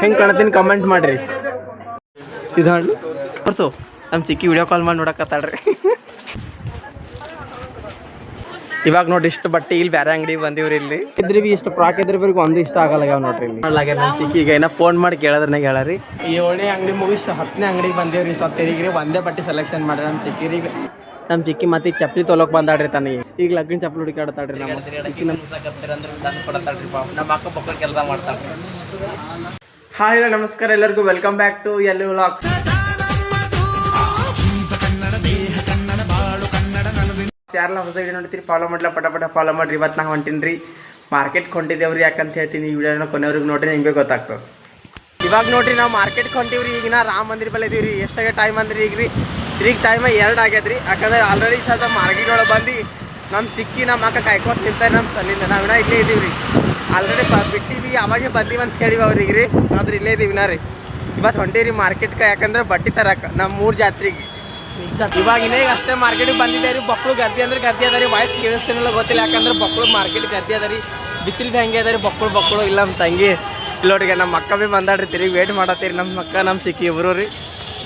ಹೆಂಗೆ ಕಾಣತೀನಿ ಕಮೆಂಟ್ ಮಾಡ್ರಿ. ಇದು ಹಣ್ಣು ಬರ್ಸು. ನಮ್ಮ ಚಿಕ್ಕಿ ವಿಡಿಯೋ ಕಾಲ್ ಮಾಡಿ ನೋಡಕತ್ತಾಳ್ರಿ. ಇವಾಗ ನೋಡಿ ಇಷ್ಟು ಬಟ್ಟೆ ಇಲ್ಲಿ ಬೇರೆ ಅಂಗಡಿ ಬಂದಿವ್ರಿ ಇಲ್ಲಿ. ಇದ್ರಿ ಬಿ ಇಷ್ಟು ಪ್ರಾಕ್ ಇದ್ರಿ ಬಿ ಒಂದು ಇಷ್ಟ ಆಗಲ್ಲ ಯಾವ ನೋಡ್ರಿ ಇಲ್ಲಿ. ನಮ್ಮ ಚಿಕ್ಕಿ. ಈಗ ಏನೋ ಫೋನ್ ಮಾಡಿ ಕೇಳೋದ್ರನ್ನ ಹೇಳರಿ ಏಳನೇ ಅಂಗಡಿ ಮುಗಿಸಿ ಹತ್ತನೇ ಅಂಗಡಿಗೆ ಬಂದೇವ್ರಿ ಸತ್ತೇರಿಗ್ರಿ ಒಂದೇ ಬಟ್ಟೆ ಸೆಲೆಕ್ಷನ್ ಮಾಡ್ರಿ ನಮ್ಮ ಚಿಕ್ಕಿರಿಗೆ. ನಮ್ಮ ಚಿಕ್ಕಿ ಮತ್ತೆ ಚಪ್ಪಲಿ ತೊಲಕ್ ಬಂದಾಡ್ರಿ ತನಗೆ. ಈಗ ಲಗ್ನ ಚಪ್ಪಲಿ ಹುಡುಕಾಡ್ತಾಡ್ರಿ ನಮ್ಮ ನಮ್ಮ ಅಕ್ಕ ಪಕ್ಕ ಕೆಲಸ ಮಾಡ್ತಾರೆ ಹಾಯ್ ನಮಸ್ಕಾರ. ಎಲ್ಲರಿಗೂ ವೆಲ್ಕಮ್ ಬ್ಯಾಕ್ ಟು ಎಲ್ಲಿ ವ್ಲಾಗ್ಸ್ ಯಾರೆಲ್ಲ ಹೊಸ ವಿಡಿಯೋ ನೋಡ್ತೀರಿ ಫಾಲೋ ಮಾಡ್ಲಾ ಪಟ ಪಟ ಫಾಲೋ ಮಾಡ್ರಿ. ಇವತ್ತು ನಾವು ಹೊಂಟೀನಿ ರೀ ಮಾರ್ಕೆಟ್ ಹೊಂಟಿದ್ದೇವ್ರಿ ಯಾಕಂತ ಹೇಳ್ತೀನಿ ಈ ವಿಡಿಯೋನ ಕೊನೆಯವ್ರಿಗೆ ನೋಡ್ರಿ ನಿಮಗೆ ಗೊತ್ತಾಗ್ತದೆ. ಇವಾಗ ನೋಡ್ರಿ ನಾವು ಮಾರ್ಕೆಟ್ ಹೊಂಟಿವ್ರಿ ಈಗಿನ ರಾಮ ಮಂದಿರ ಬಲ್ಲ ಇದೀವಿ ರೀ ಎಷ್ಟಾಗ ಟೈಮ್ ಅಂದ್ರಿ ಈಗ ರೀ ಈಗ ಟೈಮ್ ಎರಡು ಆಗ್ಯದ್ರಿ. ಯಾಕಂದ್ರೆ ಆಲ್ರೆಡಿ ಸಹ ಮಾರ್ಕೆಟ್ ಒಳಗೆ ಬಂದು ನಮ್ಮ ಚಿಕ್ಕಿ ನಮ್ಮ ಅಕ್ಕ ಕಾಯ್ಕೊತ ತಿಂತಾರೆ ನಮ್ಮ ಸನ್ನಿಂದ ನಾವಿನ ಇಲ್ಲೇ ಇದೀವಿ ರೀ ಆಲ್ರೆಡಿ ಬಿಟ್ಟಿವಿ ಅವಾಗೆ ಬಂದೀವಿ ಅಂತ ಕೇಳಿವಿ ಅವ್ರಿಗೆ ರೀ. ಆದ್ರೆ ಇಲ್ಲೇ ಇದೀವಿ ನಾ ರೀ. ಇವತ್ತು ಹೊಂಟೀರಿ ಮಾರ್ಕೆಟ್ಗೆ ಯಾಕಂದ್ರೆ ಬಟ್ಟೆ ತರಕ ನಮ್ಮ ಮೂರು ಜಾತ್ರೆಗೆ. ಇವಾಗ ಇನ್ನೇ ಅಷ್ಟೇ ಮಾರ್ಕೆಟಿಗೆ ಬಂದಿದೆ ರೀ. ಬಕ್ಕಳು ಗದ್ದೆ ಅಂದ್ರೆ ಗದ್ದೆ ಅದ ರೀ. ವಾಯ್ಸ್ ಕೇಳಿಸ್ತೀನಿಲ್ಲ ಗೊತ್ತಿಲ್ಲ. ಯಾಕಂದ್ರೆ ಬಕ್ಕಳು ಮಾರ್ಕೆಟ್ ಗದ್ದೆ ಅದ ರೀ. ಬಿಸಿಲು ಹೆಂಗೆ ಅದ ರೀ. ಬಕ್ಕಳು ಬಕ್ಕಳು ಇಲ್ಲ ನಮ್ಮ ತಂಗಿ. ಇಲ್ಲೋರಿಗೆ ನಮ್ಮ ಅಕ್ಕ ಭೀ ಬಂದಾಡ್ರಿ ತಿರುಗಿ ವೇಟ್ ಮಾಡತ್ತೀರಿ ನಮ್ಮ ಅಕ್ಕ ನಮ್ಮ ಸಿಕ್ಕಿ ಇಬ್ಬರು ರೀ.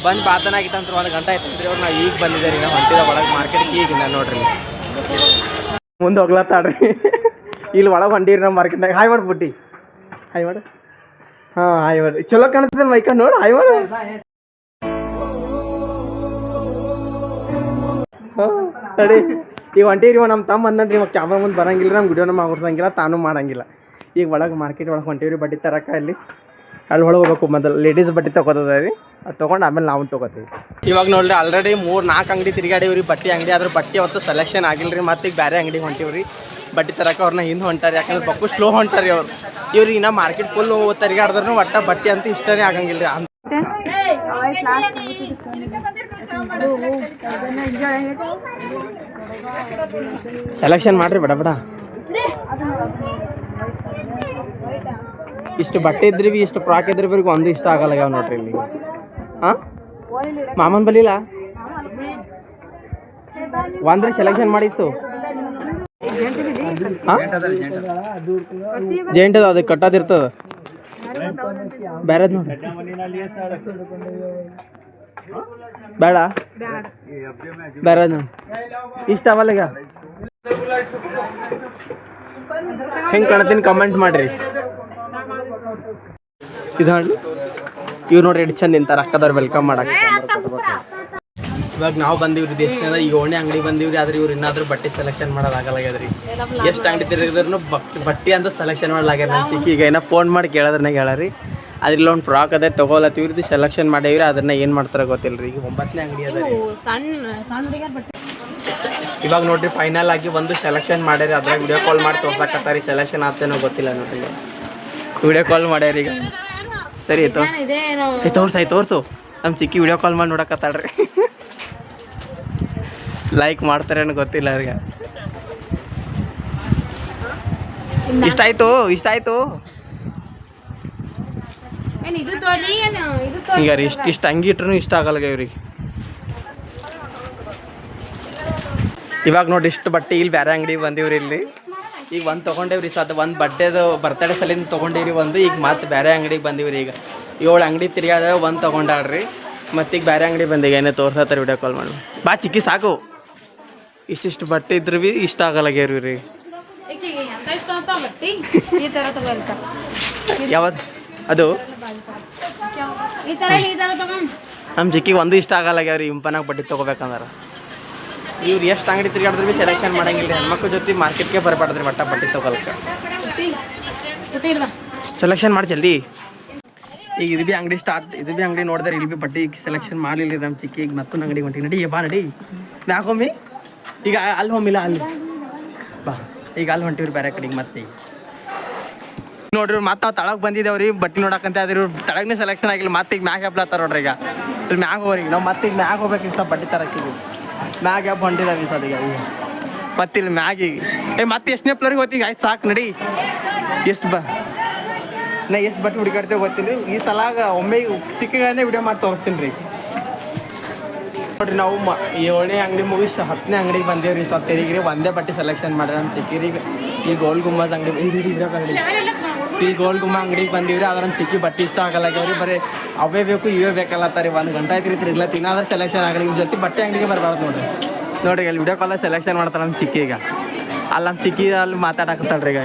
ಬಂದು ಬಾತನಾಗಿತ್ತಂತ ಒಂದು ಗಂಟೆ ಆಯ್ತು ರೀ ಅವ್ರು. ನಾವು ಈಗ ಬಂದಿದ್ದೆ ರೀ. ನಾವು ಹೊಂಟಿದ ಒಳಗೆ ಮಾರ್ಕೆಟ್ಗೆ ಈಗ ನಾನು ನೋಡ್ರಿ. ಮುಂದೆ ಹೋಗ್ಲತ್ತಾಡ್ರಿ ಇಲ್ಲಿ ಒಳಗೆ ಹೊಂಡೀರಿ ನಮ್ಮ ಮಾರ್ಕೆಟ್ನಾಗ. ಹಾಯ್ ಮಾಡ್ಬಿಟ್ಟಿ ಹಾಯ್ ಮಾಡು. ಹಾಂ ಹಾಯ್ ಮಾಡಿ. ಚಲೋ ಕಾಣ್ತದೆ ಮೈಕ ನೋಡು. ಹಾಯ್ ಮಾಡು. ಸರಿ ಈಗ ಹೊಂಟೀರಿ ನಮ್ಮ ತಮ್ಮ ಅಂದ್ರಿ ಇವಾಗ ಕ್ಯಾಮ್ರಾ ಮುಂದೆ ಬರಂಗಿಲ್ಲ ನಮ್ಮ ವಿಡಿಯೋನ ಮಾಡ್ದಂಗಿಲ್ಲ ತಾನು ಮಾಡಂಗಿಲ್ಲ. ಈಗ ಒಳಗೆ ಮಾರ್ಕೆಟ್ ಒಳಗೆ ಹೊಂಟೀವ್ರಿ ಬಡ್ಡಿ ತರಕ ಅಲ್ಲಿ ಅಲ್ಲಿ ಒಳಗೆ ಹೋಗ್ಬೇಕು ಮೊದಲು. ಲೇಡೀಸ್ ಬಟ್ಟೆ ತೊಗೋತದ ರೀ ಅದು ತೊಗೊಂಡು ಆಮೇಲೆ ನಾವು ತೊಗೋತೀವಿ. ಇವಾಗ ನೋಡ್ರಿ ಆಲ್ರೆಡಿ ಮೂರು ನಾಲ್ಕು ಅಂಗಡಿ ತಿರುಗಾಡಿವ್ರಿ ಬಟ್ಟೆ ಅಂಗಡಿ. ಆದ್ರೆ ಬಟ್ಟೆ ಅವತ್ತು ಸೆಲೆಕ್ಷನ್ ಆಗಿಲ್ಲ ರೀ ಮತ್ತೆ ಈಗ ಬೇರೆ ಅಂಗಡಿ ಹೊಂಟೀವ್ರಿ. ಬಟ್ಟೆ ತರಕ ಅವ್ರನ್ನ ಹಿಂದೆ ಹೊಂಟಾರೆ, ಯಾಕಂದ್ರೆ ಬಕ್ಕು ಸ್ಲೋ ಹೊಂಟಾರಿ ಅವ್ರು. ಇವ್ರಿಗೆ ಇನ್ನ ಮಾರ್ಕೆಟ್ ಫುಲ್ ತಿರುಗಾಡಿದ್ರು ಒಟ್ಟ ಬಟ್ಟೆ ಅಂತ ಇಷ್ಟನೇ ಆಗಂಗಿಲ್ಲ ರೀ ಸೆಲೆಕ್ಷನ್ ಮಾಡ್ರಿ, ಬೇಡ ಬೇಡ. ಇಷ್ಟು ಬಟ್ಟೆ ಇದ್ರಿ ಭೀ ಇಷ್ಟು ಫ್ರಾಕ್ ಇದ್ರಿ ಬಿ ಒಂದು ಇಷ್ಟ ಆಗಲ್ಲ ಯಾವ ನೋಡ್ರಿ ಇಲ್ಲಿ. ಹಾಂ? ಮಾಮನ್ ಬಲಿಲ್ಲ ಒಂದ್ರೆ ಸೆಲೆಕ್ಷನ್ ಮಾಡಿಸು. ಜೇಂಟ್ ಅದ ಅದಕ್ಕೆ ಕಟ್ಟೋದಿರ್ತದ ಬೇರೆದ್ ನೋಡಿ ಬೇಡ? ಬೇರೆದ್ ನೋಡಿ ಇಷ್ಟ ಅವಲ್ಲ ಈಗ? ಹೆಂಗೆ ಕಾಣ್ತೀನಿ ಕಮೆಂಟ್ ಮಾಡ್ರಿ. ಇದು ಇವ್ರು ನೋಡ್ರಿ ಎಡ್ ಚಂದ ನಿಂತಾರ, ಅಕ್ಕದವ್ರು ವೆಲ್ಕಮ್ ಮಾಡಕ್ಕೆ. ಇವಾಗ ನಾವು ಬಂದಿವ್ರಿ ದೇಶದಿಂದ, ಈಗ ಓಣಿ ಅಂಗಡಿ ಬಂದಿವ್ರಿ, ಆದ್ರೆ ಇವ್ರು ಇನ್ನಾದ್ರೂ ಬಟ್ಟೆ ಸೆಲೆಕ್ಷನ್ ಮಾಡೋದಾಗಲ್ಲಾಗ್ಯದ್ರಿ ಎಷ್ಟು ಅಂಗಡಿ ತಿರುಗಿದ್ರು ಬಟ್ಟೆ ಅಂತ ಸೆಲೆಕ್ಷನ್ ಮಾಡಲಾಗ್ಯಾರ ನಮ್ಮ ಚಿಕ್ಕ. ಈಗ ಏನೋ ಫೋನ್ ಮಾಡಿ ಕೇಳೋದ್ರನ್ನ ಹೇಳರಿ ಅದ್ರಲ್ಲಿ ಒಂದು ಫ್ರಾಕ್ ಅದೇ ಇದು ಸೆಲೆಕ್ಷನ್ ಮಾಡೇವ್ರಿ ಅದನ್ನ ಏನು ಮಾಡ್ತಾರ ಗೊತ್ತಿಲ್ಲ ಈಗ ಒಂಬತ್ತನೇ ಅಂಗಡಿ ಅದ ರೀ. ಇವಾಗ ನೋಡ್ರಿ ಫೈನಲ್ ಆಗಿ ಒಂದು ಸೆಲೆಕ್ಷನ್ ಮಾಡ್ಯಾರಿ, ಅದ್ರಾಗ ವಿಡಿಯೋ ಕಾಲ್ ಮಾಡಿ ತೋರ್ಸಕತ್ತಾರಿ ಸೆಲೆಕ್ಷನ್ ಆಗ್ತೇನೋ ಗೊತ್ತಿಲ್ಲ ನೋಡ್ರಿ ವಿಡಿಯೋ ಕಾಲ್ ಮಾಡ್ಯಾರಿ ಈಗ. ಸರಿ ಆಯ್ತು ತೋರ್ಸು ಆಯ್ತು ತೋರ್ಸು. ನಮ್ಮ ಚಿಕ್ಕಿ ವಿಡಿಯೋ ಕಾಲ್ ಮಾಡಿ ನೋಡಕತ್ತಾಳ್ರಿ. ಲೈಕ್ ಮಾಡ್ತಾರೇನೋ ಗೊತ್ತಿಲ್ಲ ಅವ್ರಿಗೆ. ಇಷ್ಟ ಆಯ್ತು ಇಷ್ಟ ಆಯ್ತು. ಈಗ ಇಷ್ಟ ಇಷ್ಟ ಅಂಗಿ ಇಟ್ರು ಇಷ್ಟ ಆಗಲ್ಲ ಇವ್ರಿಗೆ. ಇವಾಗ ನೋಡಿ ಇಷ್ಟು ಬಟ್ಟೆ ಇಲ್ಲಿ ಬೇರೆ ಅಂಗಡಿ ಬಂದಿವ್ರಿ ಇಲ್ಲಿ. ಈಗ ಒಂದು ತೊಗೊಂಡೇವ್ರಿ ಸದ್ ಒಂದು ಬಟ್ಟೆದು ಬರ್ತಡೇ ಸಲಿಂದ ತೊಗೊಂಡಿರಿ ಒಂದು. ಈಗ ಮತ್ತೆ ಬೇರೆ ಅಂಗಡಿಗೆ ಬಂದಿವ್ರಿ ಈಗ. ಏಳು ಅಂಗಡಿ ತಿರ್ಗಾದ ಒಂದು ತೊಗೊಂಡಾಳ್ರಿ. ಮತ್ತೆ ಈಗ ಬೇರೆ ಅಂಗಡಿ ಬಂದೀಗ. ಏನೇ ತೋರ್ಸತ್ತಾರೆ ವಿಡಿಯೋ ಕಾಲ್ ಮಾಡಿ. ಬಾ ಚಿಕ್ಕಿ ಸಾಕು. ಇಷ್ಟಿಷ್ಟು ಬಟ್ಟೆ ಇದ್ರು ಬಿ ಇಷ್ಟ ಆಗಲ್ಲಾಗ್ಯಾವ್ರಿ ರೀ ಯಾವತ್ತು ಅದು? ನಮ್ಮ ಚಿಕ್ಕಿಗೆ ಒಂದು ಇಷ್ಟ ಆಗಲ್ಲಾಗ್ಯಾವ್ರಿ ಇಂಪನಾಗ ಬಟ್ಟೆ ತೊಗೋಬೇಕಂದ್ರೆ. ಇವ್ರು ಎಷ್ಟು ಅಂಗಡಿ ತಿರ್ಗಾಡಿದ್ರು ಬಿ ಸೆಲೆಕ್ಷನ್ ಮಾಡಂಗಿಲ್ಲ. ಹೆಣ್ಮಕ್ಳ ಜೊತೆ ಮಾರ್ಕೆಟ್ಗೆ ಬರಬಾರ್ದ್ರಿ ಮಟ್ಟ ಬಟ್ಟೆ ತೊಗೊಳಕ್ಕೆ ಸೆಲೆಕ್ಷನ್ ಮಾಡಿ ಜಲ್ದಿ. ಈಗ ಇದು ಭೀ ಅಂಗಡಿ ಸ್ಟಾರ್ಟ್ ಇದು ಭೀ ಅಂಗಡಿ ನೋಡಿದ್ರೆ ಇಲ್ಲಿ ಭೀ ಬಟ್ಟೆ ಸೆಲೆಕ್ಷನ್ ಮಾಡಲಿಲ್ಲ ನಮ್ಮ ಚಿಕ್ಕಿ. ಈಗ ಮತ್ತೊಂದು ಅಂಗಡಿ ಹೊಂಟಿ ನಡಿ, ಬಾ ನಡಿ. ಮ್ಯಾಕ್ ಹೊಮ್ಮಿ ಈಗ ಅಲ್ಲಿ ಹೊಮ್ಮಿಲ್ಲ ಅಲ್ಲಿ. ಬಾ. ಈಗ ಅಲ್ಲಿ ಹೊಂಟಿವ್ರಿ ಬೇರೆ ಕಡೆಗೆ ಮತ್ತೆ. ನೋಡ್ರಿ ಮತ್ತೆ ನಾವು ತಳಗ್ ಬಂದಿದ್ದೇವ್ರಿ ಬಟ್ಟೆ ನೋಡಕ್ಕಂತ ಅದ್ರ ತಳಗ್ನೇ ಸೆಲೆಕ್ಷನ್ ಆಗಿಲ್ಲ. ಮತ್ತೆ ಈಗ ಮ್ಯಾಗ ಹಬ್ಲತ್ತಾರ ನೋಡ್ರಿ ಈಗ. ಮ್ಯಾಗ್ ಹೋಗ್ರಿ ನಾವು ಮತ್ತೆ ಈಗ ಮ್ಯಾಗ ಹೋಗ್ಬೇಕು ಸ್ವಲ್ಪ ಬಟ್ಟೆ ತರಕ್ಕೆ ಮ್ಯಾಗ್ ಯಾವ ಹೊಂಟಿದಾವೆ ಸದ ಮತ್ತಿಲ್ಲ ಈಗ ಮತ್ತೆ ಇಲ್ಲಿ ಮ್ಯಾಗ್. ಈಗ ಏ, ಮತ್ತೆ ಎಷ್ಟನೇ ಪ್ಲರಿಗೆ ಹೋಗ್ತೀವಿ ಆಯ್ತು ಸಾಕು, ನಡಿ. ಎಷ್ಟು ಬಾ ನಾ ಎಷ್ಟು ಬಟ್ಟೆ ಹುಡುಕಾಡ್ತೇವೆ ಗೊತ್ತಿಲ್ಲ. ಈ ಸಲಾಗ ಒಮ್ಮೆ ಸಿಕ್ಕಗಳನ್ನೇ ವಿಡಿಯೋ ಮಾಡಿ ತೋರಿಸ್ತೀನಿ ರೀ. ನೋಡ್ರಿ, ನಾವು ಮ ಏಳನೇ ಅಂಗಡಿ ಮುಗಿಸಿ ಹತ್ತನೇ ಅಂಗಡಿಗೆ ಬಂದೇವ್ರಿ ಸತ್ತೇರಿಗೆ ಒಂದೇ ಬಟ್ಟೆ ಸೆಲೆಕ್ಷನ್ ಮಾಡ್ರಿ ನಮ್ಮ ಚಿಕ್ಕಿರಿಗೆ ಈ ಗೋಲ್ ಗುಮ್ಮಸ್ ಅಂಗಡಿ ಅಂಗಡಿ ಈ ಗೋಲ್ಡ್ ಗುಮ್ಮ ಅಂಗಡಿಗೆ ಬಂದಿವ್ರಿ ಅದ್ರ ನಮ್ಮ ಚಿಕ್ಕಿ ಬಟ್ಟೆ ಇಷ್ಟ ಆಗಲ್ಲಾಗ್ಯಾವ್ರಿ ಬರೀ ಅವೇ ಬೇಕು, ಇವೇ ಬೇಕಲ್ಲತ್ತಾರಿ ಒಂದು ಗಂಟೆ ಆಯ್ತು ರೀ ಇಲ್ಲ ತಿನ್ನಾದ್ರೆ ಸೆಲೆಕ್ಷನ್ ಆಗಲಿ ಇವ್ ಜೊತೆ ಬಟ್ಟೆ ಅಂಗಡಿಗೆ ಬರಬಾರ್ದು ನೋಡ್ರಿ. ನೋಡ್ರಿ ಅಲ್ಲಿ ವಿಡಿಯೋ ಕಾಲ ಸೆಲೆಕ್ಷನ್ ಮಾಡ್ತಾರೆ ನಮ್ಮ ಚಿಕ್ಕಿ ಈಗ. ಅಲ್ಲಿ ನಮ್ಮ ಚಿಕ್ಕಿ ಅಲ್ಲಿ ಮಾತಾಡಕತ್ತಾಳ್ರಿ ಈಗ.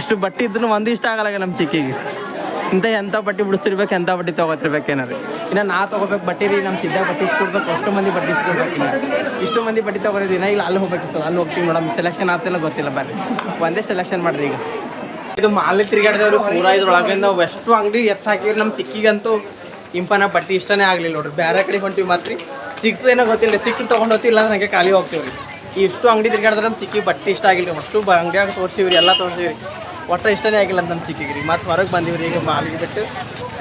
ಇಷ್ಟು ಬಟ್ಟೆ ಇದ್ರೂ ಒಂದು ಇಷ್ಟ ಆಗಲ್ಲ ನಮ್ಮ ಚಿಕ್ಕಿಗೆ. ಇಂಥ ಎಂಥ ಬಟ್ಟೆ ಬಿಡಿಸ್ತಿರ್ಬೇಕು ಎಂಥ ಬಟ್ಟೆ ತೊಗೋತಿರ್ಬೇಕೇನಾರಿ ಇನ್ನು ನಾ ತೊಗೋಬೇಕು ಬಟ್ಟೆ ರೀ ನಮ್ಮ ಸಿದ್ಧ ಬಟ್ಟೆ ಇಸ್ಕೊಡ್ಬೇಕು, ಅಷ್ಟು ಮಂದಿ ಬಟ್ಟೆ ಇಸ್ಕೊಡ್ಬೇಕು ಇಷ್ಟು ಮಂದಿ ಬಟ್ಟೆ ದಿನ, ಇಲ್ಲ ಅಲ್ಲಿ ಹೋಗ್ಬೇಕು ಸರ್ ಅಲ್ಲಿ ಹೋಗ್ತೀವಿ ಮೇಡಮ್ ಸೆಲೆಕ್ಷನ್ ಆಗ್ತಿಲ್ಲ ಗೊತ್ತಿಲ್ಲ ಬರ್ರಿ. ಒಂದೇ ಸೆಲೆಕ್ಷನ್ ಮಾಡ್ರಿ ಈಗ. ಇದು ಮಾಲಿ ತಿರುಗಾಡಿದವ್ರು ಪೂರ ಇದ್ರೊಳಗಿಂದ ಎಷ್ಟು ಅಂಗಡಿ ಎತ್ತ ಹಾಕಿದ್ರು. ನಮ್ಮ ಚಿಕ್ಕಿಗಂತೂ ಇಂಪನ ಬಟ್ಟೆ ಇಷ್ಟನೇ ಆಗಲಿಲ್ಲ ನೋಡ್ರಿ. ಬೇರೆ ಕಡೆ ಹೊಂಟಿವಿ ಮಾತ್ರ. ಸಿಗ್ತದೇನೋ ಗೊತ್ತಿಲ್ಲ ಸಿಕ್ಕರು ತೊಗೊಂಡು ಹೋಗ್ತಿಲ್ಲ ಅಂದ್ರೆ ಹಂಗೆ ಖಾಲಿ ಹೋಗ್ತೀವಿ ರೀ ಇಷ್ಟು ಅಂಗಡಿ ತಿರ್ಗಾಡಿದ್ರೆ ನಮ್ಮ ಚಿಕ್ಕಿ ಬಟ್ಟೆ ಇಷ್ಟ ಆಗಿಲ್ಲ ರೀ ಅಷ್ಟು ಅಂಗಡಿಯಾಗ ತೋರಿಸಿವ್ರಿ, ಎಲ್ಲ ತೋರಿಸಿವ್ರಿ. ಒಟ್ಟು ಇಷ್ಟನೇ ಆಗಿಲ್ಲ ಅಂತ ನಮ್ಮ ಚಿಕ್ಕಿಗೆ ರೀ ಮತ್ತು ಹೊರಗೆ ಬಂದೀವ್ರಿ ಈಗ ಮಾಲಿಗೆ ಬಿಟ್ಟು.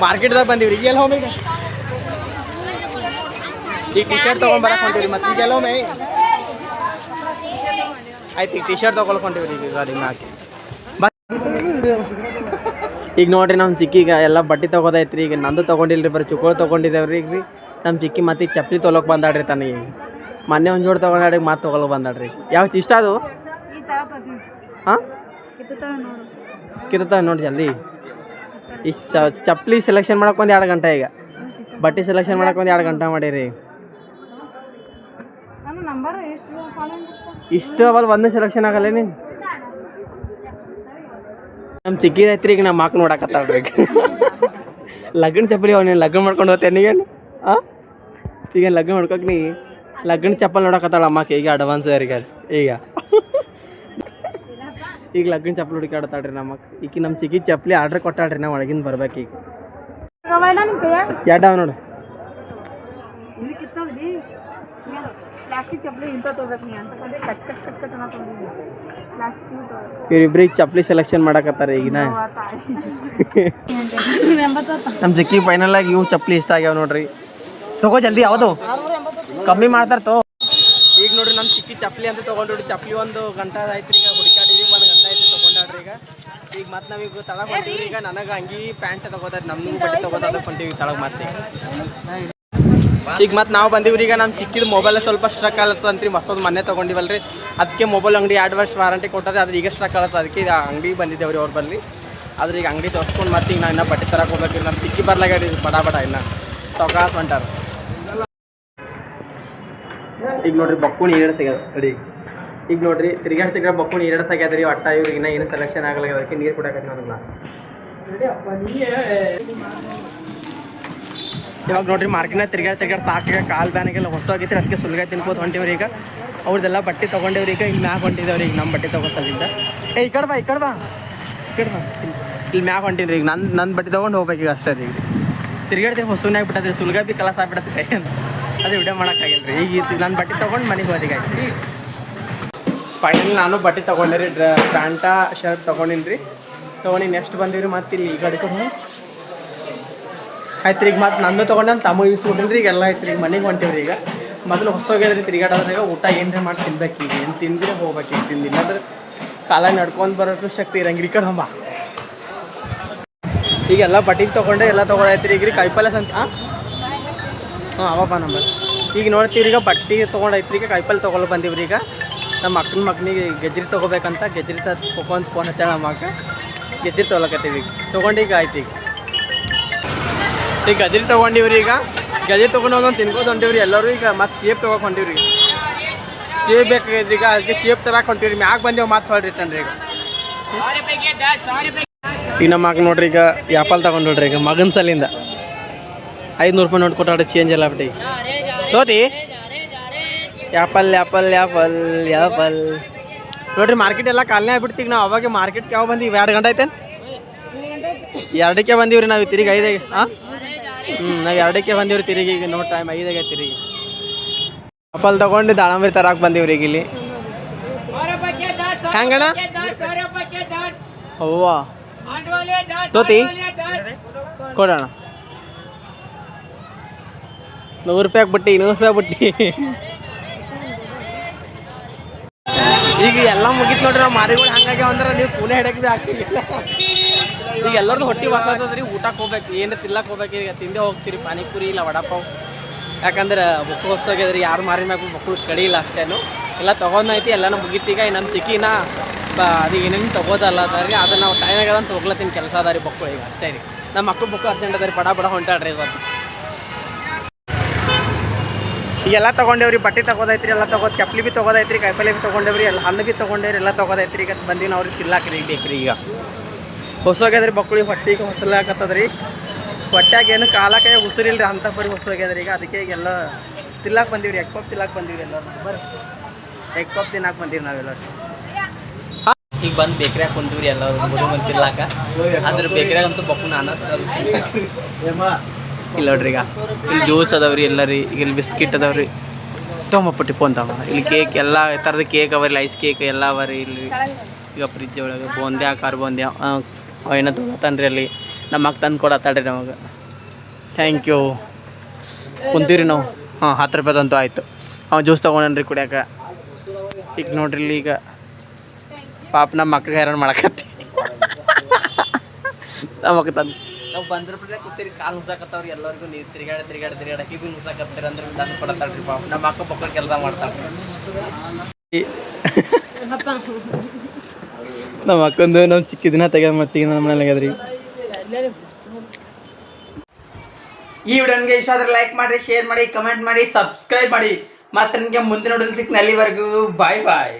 ಮಾರ್ಕೆಟ್ದಾಗ ಬಂದಿವ್ರಿ. ಈಗ ಎಲ್ಲ ಹೋಮಿಗೆ ಈಗ ಟಿ ಶರ್ಟ್ ತೊಗೊಂಬರಕ್ಕೆ ಹೊಂಟಿವ್ರಿ ಮತ್ತೆ ಈಗ ಎಲ್ಲ ಒಮ್ಮೆ ಆಯ್ತು ಈಗ ಟಿ ಶರ್ಟ್ ತೊಗೊಳ್ಕೊಂತೀವ್ರಿ ಈಗ ಗಾಡಿ ಹಾಕಿ. ಈಗ ನೋಡ್ರಿ ನಮ್ಮ ಚಿಕ್ಕಿಗ ಎಲ್ಲ ಬಟ್ಟೆ ತೊಗೋದೈತ್ರಿ ಈಗ ನಂದು ತೊಗೊಂಡಿಲ್ರಿ ಬರೀ ಚುಕ್ಕೋಳು ತೊಗೊಂಡಿದ್ದೇವ್ರಿ ಈಗ. ರೀ ನಮ್ಮ ಚಿಕ್ಕಿ ಮತ್ತೆ ಈಗ ಚಪ್ಪಲಿ ತೊಗೊಳಕ್ ಬಂದಾಡ್ರಿ ತನಗೆ ಮೊನ್ನೆ ಒಂದು ಜೋಡಿ ತಗೊಂಡಾಡಿ ಮತ್ತೆ ತೊಗೊಳಕ್ ಬಂದಾಡ್ರಿ ಯಾವ ಇಷ್ಟ ಅದು. ಹಾಂ? ಕಿತ್ತ ನೋಡಿ ಜಲ್ದಿ. ಈ ಚಪ್ಪಲಿ ಸೆಲೆಕ್ಷನ್ ಮಾಡಕ್ಕೆ ಒಂದು ಎರಡು ಗಂಟೆ ಈಗ. ಬಟ್ಟೆ ಸೆಲೆಕ್ಷನ್ ಮಾಡಕ್ಕೆ ಒಂದು ಎರಡು ಗಂಟೆ ಮಾಡಿರಿ ಇಷ್ಟು ಅವಲ್ ಒಂದೇ ಸೆಲೆಕ್ಷನ್ ಆಗಲ್ಲ ನೀನು ನಮ್ಮ ಚಿಕ್ಕಿದ ಐತ್ರಿ ಈಗ ನಮ್ಮ ಮಾಕ್ ನೋಡಕತ್ತಾಳ್ರಿ ಲಗ್ನ ಚಪ್ಪಲಿ ಅವನೇನು ಲಗ್ನ ಮಾಡ್ಕೊಂಡು ಹೋಗ್ತೇನೆ ಈಗೇನು ಆ? ಈಗ ಲಗ್ನ ಮಾಡ್ಕೊಕ್ ನೀ? ಲಗ್ನ ಚಪ್ಪಲಿ ನೋಡಕತ್ತಾಳ ಅಮ್ಮಕ್ಕೆ ಈಗ ಅಡ್ವಾನ್ಸ್ ಈಗ ಈಗ. ಈಗ ಲಗ್ನ ಚಪ್ಪಲಿ ಹುಡುಕಾಡತ್ತಾಳ್ರಿ ನಮ್ಮ ಈಗ ನಮ್ಮ ಚಿಕ್ಕಿ ಚಪ್ಪಲಿ ಆರ್ಡ್ರ್ ಕೊಟ್ಟಾಳ್ರಿ ನಾವು ಒಳಗಿಂದ ಬರ್ಬೇಕು ಈಗ. ಯಾಡವ ನೋಡು. ಪ್ಲಾಸ್ಟಿಕ್ ಚಪ್ಪಲಿ ಇಂಥ ತೊಗೋಬೇಕು ನೀ ಅಂತ ಕಟ್ ಕಟ್ ಕಟ್ ಕಟ್ ಅನ್ನೋ ಪ್ಲಾಸ್ಟಿಕ್ ಇವ್ರಿಬ್ರಿಗೆ ಚಪ್ಪಲಿ ಸೆಲೆಕ್ಷನ್ ಮಾಡಕತ್ತಾರ ಈಗಿನ. ನಮ್ಮ ಚಿಕ್ಕಿ ಫೈನಲ್ ಆಗಿ ಇವು ಚಪ್ಪಲಿ ಇಷ್ಟ ಆಗ್ಯಾವ ನೋಡ್ರಿ. ತಗೋ ಜಲ್ದಿ ಯಾವುದು? ಕಮ್ಮಿ ಮಾಡ್ತಾರ ತೋ ಈಗ ನೋಡ್ರಿ ನಮ್ಮ ಚಿಕ್ಕಿ ಚಪ್ಪಲಿ ಅಂತ ತಗೊಂಡ್ರಿ ಚಪ್ಪಲಿ ಒಂದು ಗಂಟೆ ಆಯ್ತು ಈಗ ಹುಡುಕಾಡಿದೀವಿ ಒಂದು ಗಂಟೆ ಆಯ್ತು ತಗೊಂಡ್ರಿ ಈಗ. ಈಗ ಮತ್ತೆ ನಾವೀಗ ತಳಗ ಹೊಂಟೀವಿ ಈಗ ನನಗೆ ಅಂಗಿ ಪ್ಯಾಂಟ್ ತಗೋದಾರ ನಮ್ ಬಟ್ಟೆ ತಗೋದಾರ ಹೊಂಟೀವಿ ತಳಗ ಮತ್ತೆ ಈಗ ಮತ್ತೆ ನಾವು ಬಂದಿವ್ರಿ, ಈಗ ನಮ್ಮ ಚಿಕ್ಕಿದ ಮೊಬೈಲ್ ಸ್ವಲ್ಪ ಸ್ಟ್ರಕ್ ಆಲತ್ತಂತ್ರಿ ಹೊಸದು ಮೊನ್ನೆ ತೊಗೊಂಡಿವಲ್ರಿ. ಅದಕ್ಕೆ ಮೊಬೈಲ್ ಅಂಗಡಿ ಎರಡು ವರ್ಷ ವಾರಂಟಿ ಕೊಟ್ಟಾರೆ ಅದ್ರ ಈಗ ಸ್ಟ್ರಕ್ ಆಲತ್ತ ಅದಕ್ಕೆ ಈಗ ಅಂಗಡಿಗೆ ಬಂದಿದ್ದೇವ್ರಿ ಅವ್ರು ಬರಲಿ ಆದ್ರೆ ಈಗ ಅಂಗಡಿ ತೋರಿಸ್ಕೊಂಡು ಮತ್ತೆ ಈಗ ನಾನು ಇನ್ನೂ ಬಟ್ಟೆ ತರಕ್ಕೆ ಹೋಗ್ಬೇಕು ನಮ್ಮ ಚಿಕ್ಕಿ ಬರ್ಲಾಗ್ಯಾಡಿ ಬಡ ಬಡ ಇನ್ನ. ಸೌಕಾಸ್ ಹೊಂಟಾರ. ಈಗ ನೋಡ್ರಿ ಬಕ್ಕುಣಿ ಎರಡು ತೆಗ್ಯದ ರೆಡಿ ಈಗ ನೋಡ್ರಿ ತಿರ್ಗಾಡ್ ತಿರ್ಗಾಡ್ ಬಕ್ಕುಣಿ ಎರಡು ರೀ, ಒಟ್ಟ ಇವ್ರಿಗೆ ಇನ್ನೂ ಏನು ಸೆಲೆಕ್ಷನ್ ಆಗಲ್ಲ ಅದಕ್ಕೆ ನೀರು ಅಪ್ಪ ನನಗೆ ಇವಾಗ ನೋಡ್ರಿ ಮಾರ್ಕೆಟ್ನಾಗ ತಿರ್ಗಾಡ್ ತಿರ್ಗಾಡ್ ಸಾಕಾಗ ಕಾಲ್ ಬ್ಯಾನಿಗೆಲ್ಲ ಹೊಸ ಆಗೈತಿ ಅದಕ್ಕೆ ಸುಲ್ಗ ತಿನ್ಕೋತ ಹೊಂಟಿವ್ರಿ ಈಗ. ಅವ್ರದ್ದೆಲ್ಲ ಬಟ್ಟೆ ತೊಗೊಂಡೇವ್ರಿ ಈಗ ಇಲ್ಲಿ ಮ್ಯಾಗ ಹೊಂಟಿದ್ದೇವ್ರಿ ಈಗ ನಮ್ಮ ಬಟ್ಟೆ ತೊಗೊಸಲಿಂದ ಏ, ಈ ಕಡೆ ಬಾ, ಈ ಕಡೆ ಬಾ. ಈ ಬಾ. ಇಲ್ಲಿ- ಮ್ಯಾಗ ಹೊಂಟೀನಿ ಈಗ. ನನ್ನ ನನ್ನ ಬಟ್ಟೆ ತೊಗೊಂಡು ಹೋಗ್ಬೇಕು ಈಗ ಅಷ್ಟೇ ರೀ ತಿರ್ಗಾಡ್ತೀವಿ ಹೊಸೂನೇ ಆಗ್ಬಿಟ್ಟದ್ರಿ ಸುಲ್ಗ ಬಿ ಕಲಸ ಆಗ್ಬಿಡತ್ತೆ. ಅದೇ ವಿಡಿಯೋ ಮಾಡೋಕ್ಕಾಗಿಲ್ಲ ರೀ ಈಗ ನನ್ನ ಬಟ್ಟೆ ತೊಗೊಂಡು ಮನೆಗೆ ಹೋದಿಗೆ ಫೈನಲ್ ನಾನು ಬಟ್ಟೆ ತೊಗೊಂಡೆ ರೀ ಡ್ರ ಪ್ಯಾಂಟ, ಶರ್ಟ್ ತೊಗೊಂಡಿನಿ ರೀ ತೊಗೊಂಡು ನೆಕ್ಸ್ಟ್ ಬಂದೀವಿ ಮತ್ತೆ ಇಲ್ಲಿ ಈ ಕಡೆ. ಆಯ್ತು ಈಗ ಮತ್ತೆ ನಂದು ತೊಗೊಂಡು ನಮ್ಮ ತಮ್ಮ ಇಸ್ಬಿಟ್ಟಿನಿ ಈಗ ಎಲ್ಲ ಆಯ್ತು ಈಗ ಮನೆಗೆ ಹೊಂಟೇವ್ರಿ ಈಗ. ಮೊದಲು ಹೊಸ ಹೋಗ್ಯದ್ರಿ ತಿರ್ಗಾಡೋದ್ರಾಗ ಊಟ ಏನ್ರ ಮಾಡಿ ತಿನ್ಬೇಕು ಏನು ತಿಂದ್ರೆ ಹೋಗ್ಬೇಕು ಈಗ ತಿಂದಿಲ್ಲ ಅಂದ್ರೆ ಕಾಲ ನಡ್ಕೊಂಡು ಬರೋಷ್ಟು ಶಕ್ತಿ ಇರಂಗಿರಿ ಈ ಕಡೆ ಹಂಬ. ಈಗ ಎಲ್ಲ ಬಟ್ಟೆ ತೊಗೊಂಡೆ, ಎಲ್ಲ ತೊಗೊಂಡಾಯ್ತು ಈಗ ರೀ ಕಾಯಿಪಲ್ಲೆ ಸಂತ ಹಾಂ ಹಾಂ ಅವಪ್ಪ ನಂಬರ್. ಈಗ ನೋಡ್ತೀವಿ ಈಗ ಬಟ್ಟೆ ತೊಗೊಂಡೈತ್ರಿ ಈಗ ಕಾಯಿಪಲ್ಲೆ ತೊಗೊಳ್ ಬಂದಿವ್ರಿ ಈಗ. ನಮ್ಮ ಅಕ್ಕನ ಮಗನಿಗೆ ಗೆಜ್ರಿ ತೊಗೋಬೇಕಂತ, ಗೆಜ್ರಿ ತಗೊಂಡು ಫೋನ್ ಹಚ್ಚಾಳ ನಮ್ಮ ಅಕ್ಕ. ಗೆಜ್ರಿ ತೊಗೊಳಕತ್ತೀವಿ ಈಗ. ತೊಗೊಂಡು ಆಯ್ತು ಈಗ. ಈಗ ಗಜರಿ ತೊಗೊಂಡಿವ್ರಿ ಈಗ. ಗಜರಿ ತೊಗೊಂಡು ಒಂದೊಂದು ತಿನ್ಕೋತ ಹೊಂಟಿವ್ರಿ ಎಲ್ಲರೂ ಈಗ, ಮತ್ತೆ ಸೇಬ್ ತೊಗೊಕ್ ಹೊಂಟಿವ್ರಿ ಸೇಬ್ ಬೇಕಾಗಿದ್ರಿ ಈಗ, ಅದಕ್ಕೆ ಸೇಬ್ ತರಕ್ಕೆ ಹೊಂಟಿವ್ರಿ. ಮ್ಯಾಗ ಬಂದೇವು ಮತ್ತೆ ಹೊಳ್ರಿ ರಿಟರ್ನ್ ಈಗ. ಈಗ ನಮ್ಮ ಮಗ ನೋಡ್ರಿ ಈಗ, ಯಾಪಲ್ ತಗೊಂಡ್ರಿ ಈಗ ಮಗನ ಸಲಿಂದ. ಐದುನೂರು ರೂಪಾಯಿ ನೋಡಿ ಕೊಟ್ಟಾಡ ಚೇಂಜ್ ಎಲ್ಲ ಬಿಟ್ಟು. ತೋತಿ. Apple apple apple apple. ನೋಡ್ರಿ ಮಾರ್ಕೆಟ್ ಎಲ್ಲ ಕಾಲನೇ ಆಗ್ಬಿಡ್ತೀವಿ ಈಗ ನಾವು ಅವಾಗ ಮಾರ್ಕೆಟ್ಗೆ ಯಾವ ಬಂದೀವಿ? ಎರಡು ಗಂಟೆ ಆಯ್ತೇನು? ಎರಡಕ್ಕೆ ಬಂದೀವ್ರಿ ನಾವು ತಿರುಗಿ ಐದಾಗೆ ಹಾಂ ಹ್ಞೂ ನಾವು ಎರಡಕ್ಕೆ ಬಂದಿವ್ರಿ ತಿರುಗಿ ಈಗ ನೋ ಟೈಮ್ ಐದಾಗೆ ತಿರುಗಿ. ಆಪಲ್ ತಗೊಂಡು ದಾಳಂಬರಿ ತರಾಕ್ ಬಂದಿವ್ರಿ ಈಗ ಇಲ್ಲಿ. ಹೆಂಗಣ ಅವ್ವ. ತೋತಿ? ಕೊಡೋಣ. ನೂರು ರೂಪಾಯಿ ಬಿಟ್ಟಿ ನೂರು ರೂಪಾಯಿ ಬಿಟ್ಟಿ ಈಗ ಎಲ್ಲ ಮುಗಿತ್ ನೋಡ್ರಿ ಮಾರಿಗಳು ಹಂಗಾಗಿ ಅಂದ್ರೆ ನೀವು ಪುಣೆ ಹಿಡಕ್ ಭೀ ಆಗ್ತಿಲ್ಲ ಈಗ ಎಲ್ಲರದ್ದು ಹೊಟ್ಟಿ ಹೊಸದದ್ರಿ ಊಟಕ್ಕೆ ಹೋಗ್ಬೇಕು ಏನು ತಿಲ್ಲಕ್ಕೆ ಹೋಗ್ಬೇಕು, ಈಗ ತಿಂದೆ ಹೋಗ್ತೀರಿ, ಪಾನಿಪುರಿ ಇಲ್ಲ ವಡಾಪಾವ್. ಯಾಕಂದ್ರೆ ಬುಕ್ ಹೊಸಾಗ್ಯದ್ರಿ ಯಾರು ಮಾರಿ ಮ್ಯಾಗ ಮಕ್ಕಳು ಕಡಿಯಿಲ್ಲ ಅಷ್ಟೇನು. ಎಲ್ಲ ತೊಗೊಂಡೈತಿ ಎಲ್ಲನೂ ಮುಗಿತೀಗ ನಮ್ಮ ಚಿಕ್ಕಿನ ಅದು ಏನೇನು ತೊಗೋದಲ್ಲ ಅದ್ರಿ ಅದನ್ನ ನಾವು ಟೈಮ್ ಅಂತ ಹೋಗ್ಲತ್ತೀನಿ, ಕೆಲಸ ಅದ ರೀ ಬಕ್ಕಳು ಈಗ ಅಷ್ಟೇ ರೀ. ನಮ್ಮ ಮಕ್ಕಳು ಬುಕ್ಕು ಅರ್ಜೆಂಟ್ ಅದ ರೀ ಬಡ ಬಡ ಹೊಂಟಾಡ್ರಿ ಇವತ್ತು ಈಗೆಲ್ಲ ತೊಗೊಂಡೇವ್ರಿ, ಬಟ್ಟೆ ತೊಗೋದೈತ್ರಿ, ಎಲ್ಲ ತೊಗೋದು, ಚಪ್ಪಲಿ ಬಿ ತೊಗೋದೈತ್ರಿ, ಕಾಯಿಪಲ್ಲೆ ಬಿ ತೊಗೊಂಡೇವ್ರಿ, ಎಲ್ಲ ಹಣ್ಣು ಬಿ ತೊಗೊಂಡೇವ್ರಿ, ಎಲ್ಲ ತೊಗೋದೈತ್ರಿ, ಈಗ ಬಂದಿನ ಅವ್ರಿಗೆ ತಿನ್ಲಾಕ್ರಿ ಬೇಕ್ರಿ ಈಗ. ಹೊಸೋಗ್ಯದ್ರಿ ಮಕ್ಕಳಿಗೆ ಹೊಟ್ಟಿಗೆ ಹೊಸಲಾಕತ್ತದ್ರಿ. ಹೊಟ್ಯಾಗ ಏನು ಕಾಲಕ್ಕೆ ಉಸಿರಿಲ್ರಿ ಅಂತ ಪರಿ ಹೊಸೋಗ್ಯದ್ರಿ. ಈಗ ಅದಕ್ಕೆ ಈಗೆಲ್ಲ ಬಂದೀವಿ ಬಂದೀವ್ರಿ ಎಗ್ ಪಪ್ ತಿನ್ಲಾಕ್ ಬಂದೀವ್ರಿ ಎಲ್ಲ ಬರ್ರಿ. ಎಗ್ ಪಪ್ ತಿನ್ನಕ್ಕೆ ಬಂದೀವಿ ನಾವೆಲ್ಲ ಈಗ ಬಂದು ಬೇಕ್ರಿಯಾಗ ರೀ ಎಲ್ಲರೂ ಮುದು ಮಂದಿ ತಿನ್ಲಾಕ. ಅದ್ರ ಬೇಕ್ರಿಯಾಗ ಅಂತೂ ಬಕ್ಕು ನಾನು. ಇಲ್ಲ ನೋಡ್ರಿ ಈಗ. ಇಲ್ಲಿ ಜ್ಯೂಸ್ ಅದಾವ್ರಿ ಎಲ್ಲ ರೀ ಈಗ ಇಲ್ಲಿ ಬಿಸ್ಕಿಟ್ ಅದಾವ್ರಿ. ತೊಗೊಂಬಪ್ಪಟ್ಟಿ ಫೋನ್ ತಗೊಂಡ ಇಲ್ಲಿ ಕೇಕ್ ಎಲ್ಲ ಥರದ ಕೇಕ್ ಅವ ರೀ ಐಸ್ ಕೇಕ್ ಎಲ್ಲ ಅವ ರೀ ಇಲ್ಲಿ. ಈಗ ಫ್ರಿಜ್ ಒಳಗೆ ಬೋಂದ್ಯಾ ಕಾರ್ ಬೋಂದ್ಯಾ ಅವ ಏನೋ ತೊಗೊತಾನ್ರಿ ಅಲ್ಲಿ. ನಮ್ಮ ಅಕ್ಕ ತಂದು ಕೊಡತ್ತಾಳ್ರಿ ನಮಗೆ. ಥ್ಯಾಂಕ್ ಯು ಕುಂತೀರಿ ನಾವು. ಹಾಂ ಹತ್ತು ರೂಪಾಯ್ದಂತೂ ಆಯಿತು. ಅವ ಜ್ಯೂಸ್ ತೊಗೊಂಡನ್ರಿ ಕುಡಿಯಾಕ. ಈಗ ನೋಡ್ರಿ ಇಲ್ಲಿ ಈಗ ಪಾಪ ನಮ್ಮ ಮಕ್ಕಳಿಗೆ ಹೈರಾಣ ಮಾಡಕತ್ತಿ. ನಮ್ಮ ಅಕ್ಕ ತಂದು. ನಾವು ಬಂದ್ರ ಬಿಟ್ರೆ ಕೂತೀರಿ ಕಾಲು ಹುಸಾಕತ್ತವ್ರಿ ಎಲ್ಲರಿಗೂ. ನೀರು ತಿರುಗಾಡ ತಿರುಗಾಡ ತಿರುಗಾಡ ಹೀಗೂ ಹುಸಾಕತ್ತೀರಿ ಅಂದ್ರೆ ತಂದು ಕೊಡತ್ತಾಳ್ರಿ ಪಾಪ. ನಮ್ಮ ಅಕ್ಕ ಪಕ್ಕ ಕೆಲಸ ಮಾಡ್ತಾಳ್ರಿ. ನಮ್ಮ ಅಕ್ಕಂದು ನಾವು ಚಿಕ್ಕ ದಿನ ತೆಗೆದ ಮತ್ತೀಗ ನಮ್ಮ ಮನೇಲಿ ಆಗ್ಯದ್ರಿ ಈ ವಿಡಿಯೋ ಇಷ್ಟ ಆದ್ರೆ ಲೈಕ್ ಮಾಡಿ ಶೇರ್ ಮಾಡಿ ಕಮೆಂಟ್ ಮಾಡಿ ಸಬ್ಸ್ಕ್ರೈಬ್ ಮಾಡಿ. ಮತ್ತೆ ನಿಮಗೆ ಮುಂದಿನ ನೋಡಲು ಸಿಕ್ಕ ಅಲ್ಲಿವರೆಗೂ ಬಾಯ್ ಬಾಯ್